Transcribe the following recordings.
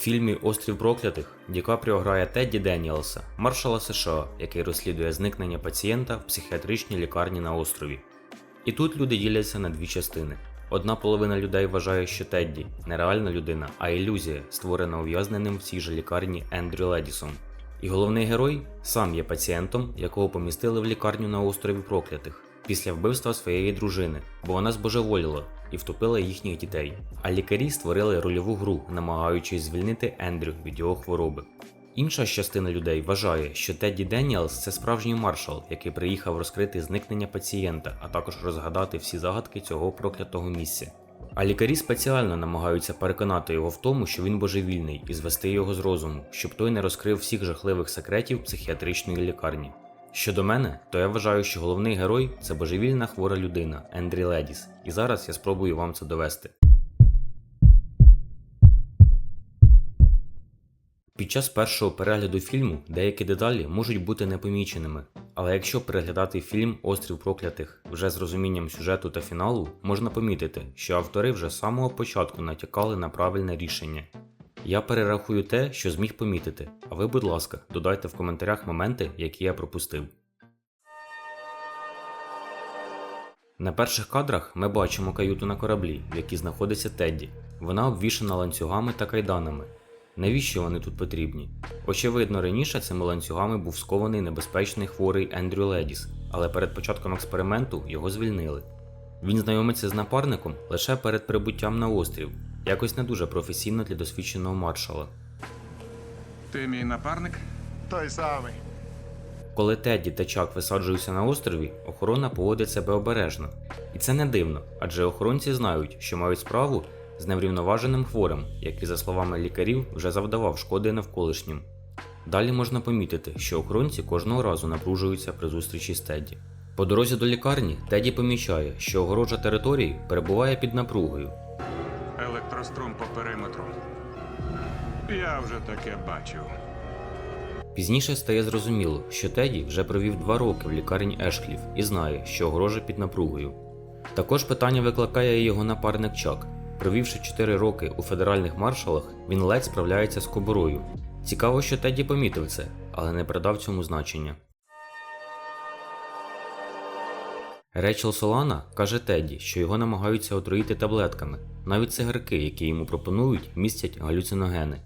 фільмі Острів проклятих Ді Капріо грає Тедді Деніелса, маршала США, який розслідує зникнення пацієнта в психіатричній лікарні на острові. І тут люди діляться на дві частини. Одна половина людей вважає, що Тедді не реальна людина, а ілюзія, створена ув'язненим в цій же лікарні Ендрю Ледісом. І головний герой сам є пацієнтом, якого помістили в лікарню на острові проклятих після вбивства своєї дружини, бо вона збожеволіла і втопила їхніх дітей. А лікарі створили рольову гру, намагаючись звільнити Ендрю від його хвороби. Інша частина людей вважає, що Тедді Деніелс це справжній маршал, який приїхав розкрити зникнення пацієнта, а також розгадати всі загадки цього проклятого місця. А лікарі спеціально намагаються переконати його в тому, що він божевільний, і звести його з розуму, щоб той не розкрив всіх жахливих секретів психіатричної лікарні. Щодо мене, то я вважаю, що головний герой це божевільна хвора людина Ендрі Ледіс, і зараз я спробую вам це довести. Під час першого перегляду фільму деякі деталі можуть бути непоміченими, але якщо переглядати фільм Острів проклятих вже з розумінням сюжету та фіналу, можна помітити, що автори вже з самого початку натякали на правильне рішення. Я перерахую те, що зміг помітити, а ви, будь ласка, додайте в коментарях моменти, які я пропустив. На перших кадрах ми бачимо каюту на кораблі, в якій знаходиться Тедді. Вона обвішана ланцюгами та кайданами. Навіщо вони тут потрібні? Очевидно, раніше цими ланцюгами був скований небезпечний хворий Ендрю Ледіс, але перед початком експерименту його звільнили. Він знайомиться з напарником лише перед прибуттям на острів, якось не дуже професійно для досвідченого маршала. Ти мій напарник? Той самий. Коли Тедді та Чак висаджуються на острові, охорона поводить себе обережно. І це не дивно, адже охоронці знають, що мають справу з неврівноваженим хворим, який, за словами лікарів, вже завдавав шкоди навколишнім. Далі можна помітити, що охоронці кожного разу напружуються при зустрічі з Тедді. По дорозі до лікарні Тедді помічає, що огорожа території перебуває під напругою. Електрострум по периметру. Я вже таке бачив. Пізніше стає зрозуміло, що Теді вже провів два роки в лікарні Ешкліф і знає, що огорожа під напругою. Також питання викликає його напарник Чак. Провівши 4 роки у федеральних маршалах, він ледь справляється з кобурою. Цікаво, що Теді помітив це, але не придав цьому значення. Речел Солана каже Теді, що його намагаються отруїти таблетками. Навіть цигарки, які йому пропонують, містять галюциногени.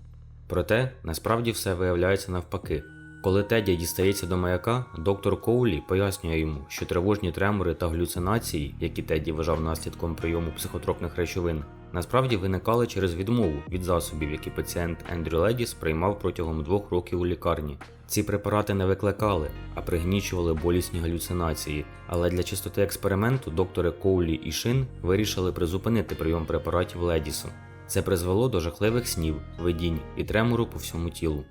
Проте насправді все виявляється навпаки. Коли Теді дістається до маяка, доктор Коулі пояснює йому, що тривожні тремори та галюцинації, які Теді вважав наслідком прийому психотропних речовин, насправді виникали через відмову від засобів, які пацієнт Ендрю Ледіс приймав протягом двох років у лікарні. Ці препарати не викликали, а пригнічували болісні галюцинації. Але для чистоти експерименту доктори Коулі і Шин вирішили призупинити прийом препаратів Ледісу. Це призвело до жахливих снів, видінь і тремору по всьому тілу.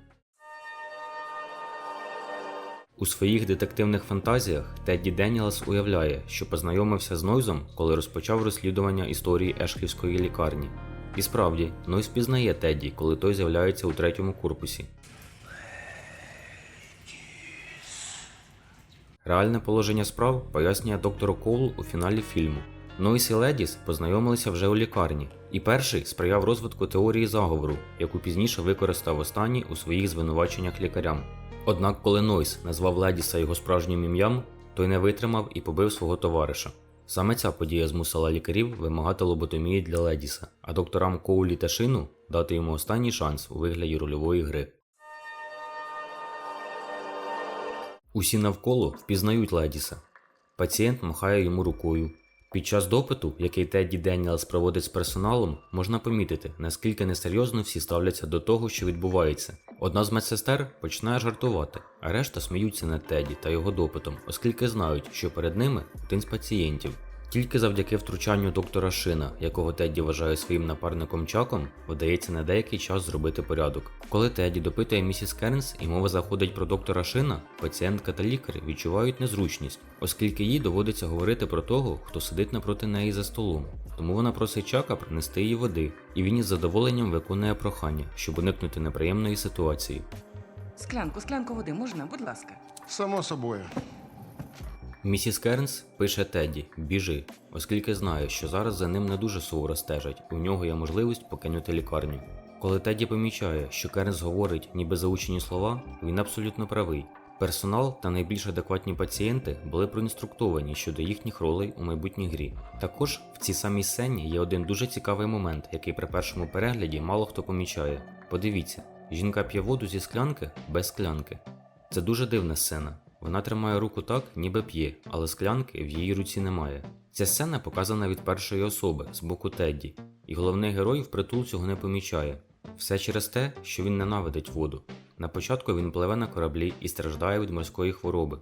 У своїх детективних фантазіях Тедді Деніелс уявляє, що познайомився з Нойзом, коли розпочав розслідування історії Ешклівської лікарні. І справді, Нойз пізнає Тедді, коли той з'являється у третьому корпусі. Реальне положення справ пояснює доктор Коул у фіналі фільму. Нойс і Ледіс познайомилися вже у лікарні, і перший сприяв розвитку теорії заговору, яку пізніше використав останній у своїх звинуваченнях лікарям. Однак, коли Нойс назвав Ледіса його справжнім ім'ям, той не витримав і побив свого товариша. Саме ця подія змусила лікарів вимагати лоботомії для Ледіса, а докторам Коулі та Шину дати йому останній шанс у вигляді рольової гри. Усі навколо впізнають Ледіса. Пацієнт махає йому рукою. Під час допиту, який Тедді Деніелс проводить з персоналом, можна помітити, наскільки несерйозно всі ставляться до того, що відбувається. Одна з медсестер починає жартувати, а решта сміються над Тедді та його допитом, оскільки знають, що перед ними один з пацієнтів. Тільки завдяки втручанню доктора Шина, якого Тедді вважає своїм напарником Чаком, вдається на деякий час зробити порядок. Коли Тедді допитує місіс Кернс і мова заходить про доктора Шина, пацієнтка та лікар відчувають незручність, оскільки їй доводиться говорити про того, хто сидить напроти неї за столом. Тому вона просить Чака принести їй води, і він із задоволенням виконує прохання, щоб уникнути неприємної ситуації. Склянку, склянку води можна, будь ласка. Само собою. Місіс Кернс пише Тедді біжи, оскільки знає, що зараз за ним не дуже суворо стежать, у нього є можливість покинути лікарню. Коли Теді помічає, що Кернс говорить ніби заучені слова, він абсолютно правий. Персонал та найбільш адекватні пацієнти були проінструктовані щодо їхніх ролей у майбутній грі. Також в цій самій сцені є один дуже цікавий момент, який при першому перегляді мало хто помічає. Подивіться, жінка п'є воду зі склянки без склянки. Це дуже дивна сцена. Вона тримає руку так, ніби п'є, але склянки в її руці немає. Ця сцена показана від першої особи з боку Тедді, і головний герой впритул цього не помічає. Все через те, що він ненавидить воду. На початку він пливе на кораблі і страждає від морської хвороби.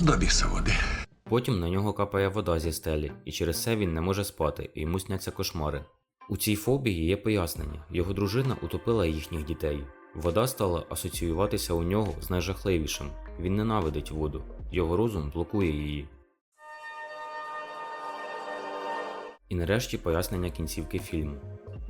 До біса води. Потім на нього капає вода зі стелі, і через це він не може спати, і йому сняться кошмари. У цій фобії є пояснення: його дружина утопила їхніх дітей. Вода стала асоціюватися у нього з найжахливішим. Він ненавидить воду, його розум блокує її. І нарешті пояснення кінцівки фільму.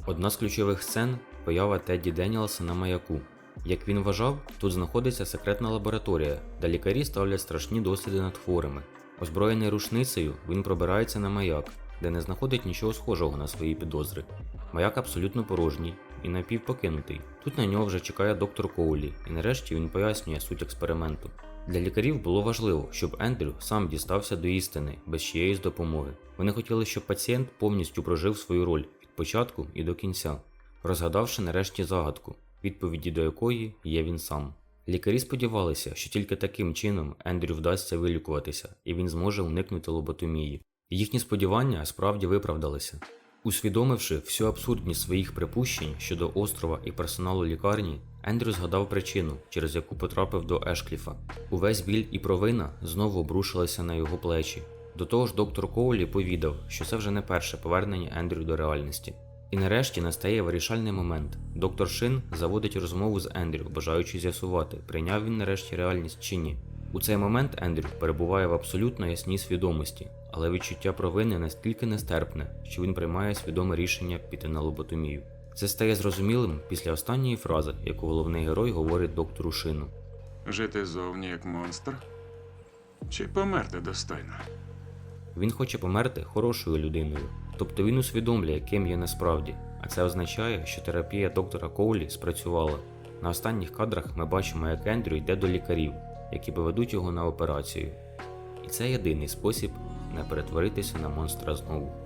Одна з ключових сцен поява Тедді Деніелса на маяку. Як він вважав, тут знаходиться секретна лабораторія, де лікарі ставлять страшні досліди над хворими. Озброєний рушницею, він пробирається на маяк, де не знаходить нічого схожого на свої підозри. Маяк абсолютно порожній і напівпокинутий. Тут на нього вже чекає доктор Коулі, і нарешті він пояснює суть експерименту. Для лікарів було важливо, щоб Ендрю сам дістався до істини без чиєїсь допомоги. Вони хотіли, щоб пацієнт повністю прожив свою роль від початку і до кінця, розгадавши нарешті загадку, відповіді до якої є він сам. Лікарі сподівалися, що тільки таким чином Ендрю вдасться вилікуватися, і він зможе уникнути лоботомії. Їхні сподівання справді виправдалися. Усвідомивши всю абсурдність своїх припущень щодо острова і персоналу лікарні, Ендрю згадав причину, через яку потрапив до Ешкліфа. Увесь біль і провина знову обрушилися на його плечі. До того ж, доктор Коулі повідав, що це вже не перше повернення Ендрю до реальності. І нарешті настає вирішальний момент. Доктор Шин заводить розмову з Ендрю, бажаючи з'ясувати, прийняв він нарешті реальність чи ні. У цей момент Ендрю перебуває в абсолютно ясній свідомості, але відчуття провини настільки нестерпне, що він приймає свідоме рішення піти на лоботомію. Це стає зрозумілим після останньої фрази, яку головний герой говорить доктору Шину. Жити зовні як монстр? Чи померти достойно? Він хоче померти хорошою людиною, тобто він усвідомлює, ким є насправді, а це означає, що терапія доктора Коулі спрацювала. На останніх кадрах ми бачимо, як Ендрю йде до лікарів, які поведуть його на операцію. І це єдиний спосіб не перетворитися на монстра знову.